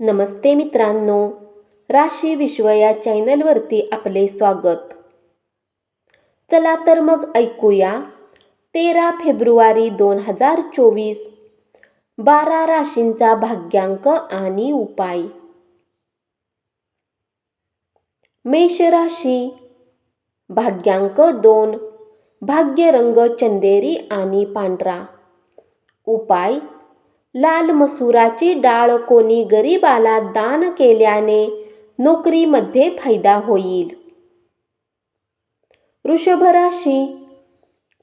नमस्ते मित्रांनो राशी विश्व या चॅनलवरती आपले स्वागत. चला तर मग ऐकूया तेरा फेब्रुवारी दोन हजार चोवीस बारा राशींचा भाग्यांक आणि उपाय. मेष राशी भाग्यांक दोन भाग्यरंग चंदेरी आणि पांढरा. उपाय लाल मसुराची डाळ कोणी गरीबाला दान केल्याने नोकरीमध्ये फायदा होईल. वृषभ राशी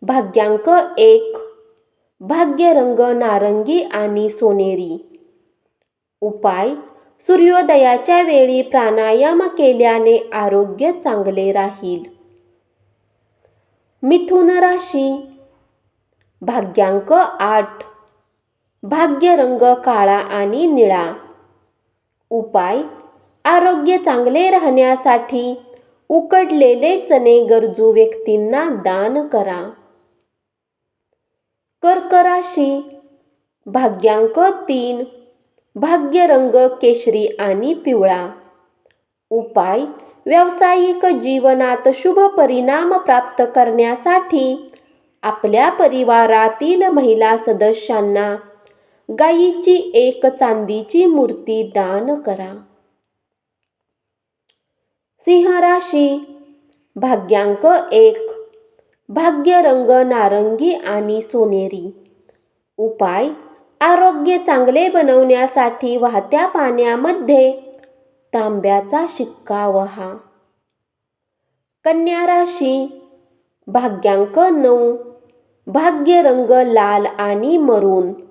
भाग्यांक एक भाग्यरंग नारंगी आणि सोनेरी. उपाय सूर्योदयाच्या वेळी प्राणायाम केल्याने आरोग्य चांगले राहील. मिथुन राशी भाग्यांक आठ भाग्यरंग काळा आणि निळा. उपाय आरोग्य चांगले राहण्यासाठी उकडलेले चणे गरजू व्यक्तींना दान करा. कर्कराशी भाग्यांक तीन भाग्यरंग केशरी आणि पिवळा. उपाय व्यावसायिक जीवनात शुभ परिणाम प्राप्त करण्यासाठी आपल्या परिवारातील महिला सदस्यांना गायीची एक चांदीची मूर्ती दान करा. सिंह राशी भाग्यांक एक भाग्यरंग नारंगी आणि सोनेरी. उपाय आरोग्य चांगले बनवण्यासाठी वाहत्या पाण्यामध्ये तांब्याचा शिक्का वहा. कन्या राशी भाग्यांक नऊ भाग्यरंग लाल आणि मरून.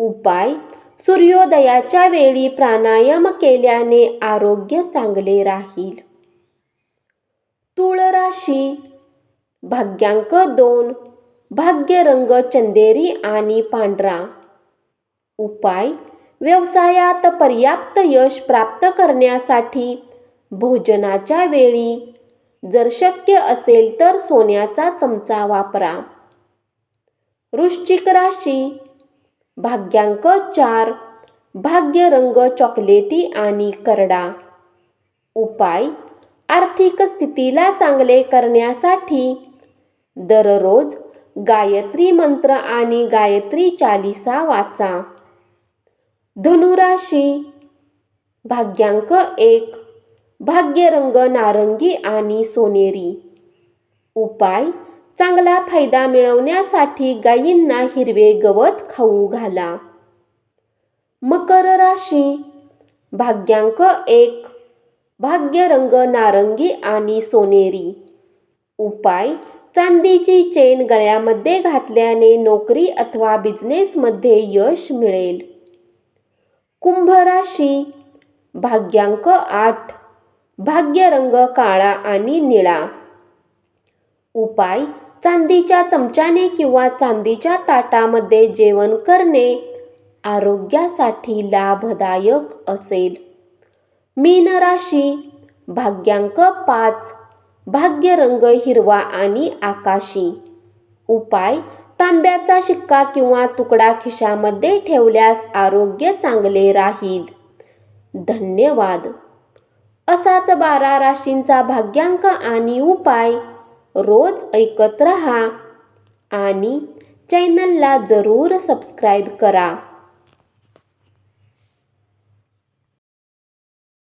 उपाय. सूर्योदयाच्या वेळी प्राणायाम केल्याने आरोग्य चांगले राहील. तुळ राशी भाग्यांक दोन भाग्यरंग चंदेरी आणि पांढरा. उपाय व्यवसायात पर्याप्त यश प्राप्त करण्यासाठी भोजनाच्या वेळी जर शक्य असेल तर सोन्याचा चमचा वापरा. वृश्चिक राशी भाग्यांक चार भाग्यरंग चॉकलेटी आणि करडा. उपाय आर्थिक स्थितीला चांगले करण्यासाठी दररोज गायत्री मंत्र आणि गायत्री चालिसा वाचा. धनुराशी भाग्यांक एक भाग्यरंग नारंगी आणि सोनेरी. उपाय चांगला फायदा मिळवण्यासाठी गायींना हिरवे गवत खाऊ घाला. मकर राशी. भाग्यांक एक. भाग्यरंग नारंगी आणि सोनेरी. उपाय. चांदीची चेन गळ्यामध्ये घातल्याने नोकरी अथवा बिझनेसमध्ये यश मिळेल. कुंभ राशी. भाग्यांक आठ. भाग्यरंग काळा आणि निळा. उपाय. चांदीच्या चमच्याने किंवा चांदीच्या ताटामध्ये जेवण करणे आरोग्यासाठी लाभदायक असेल. मीन राशी भाग्यांक पाच भाग्यरंग हिरवा आणि आकाशी. उपाय तांब्याचा शिक्का किंवा तुकडा खिशामध्ये ठेवल्यास आरोग्य चांगले राहील. धन्यवाद. असाच बारा राशींचा भाग्यांक आणि उपाय रोज ऐकत रहा आणि चॅनलला जरूर सबस्क्राईब करा.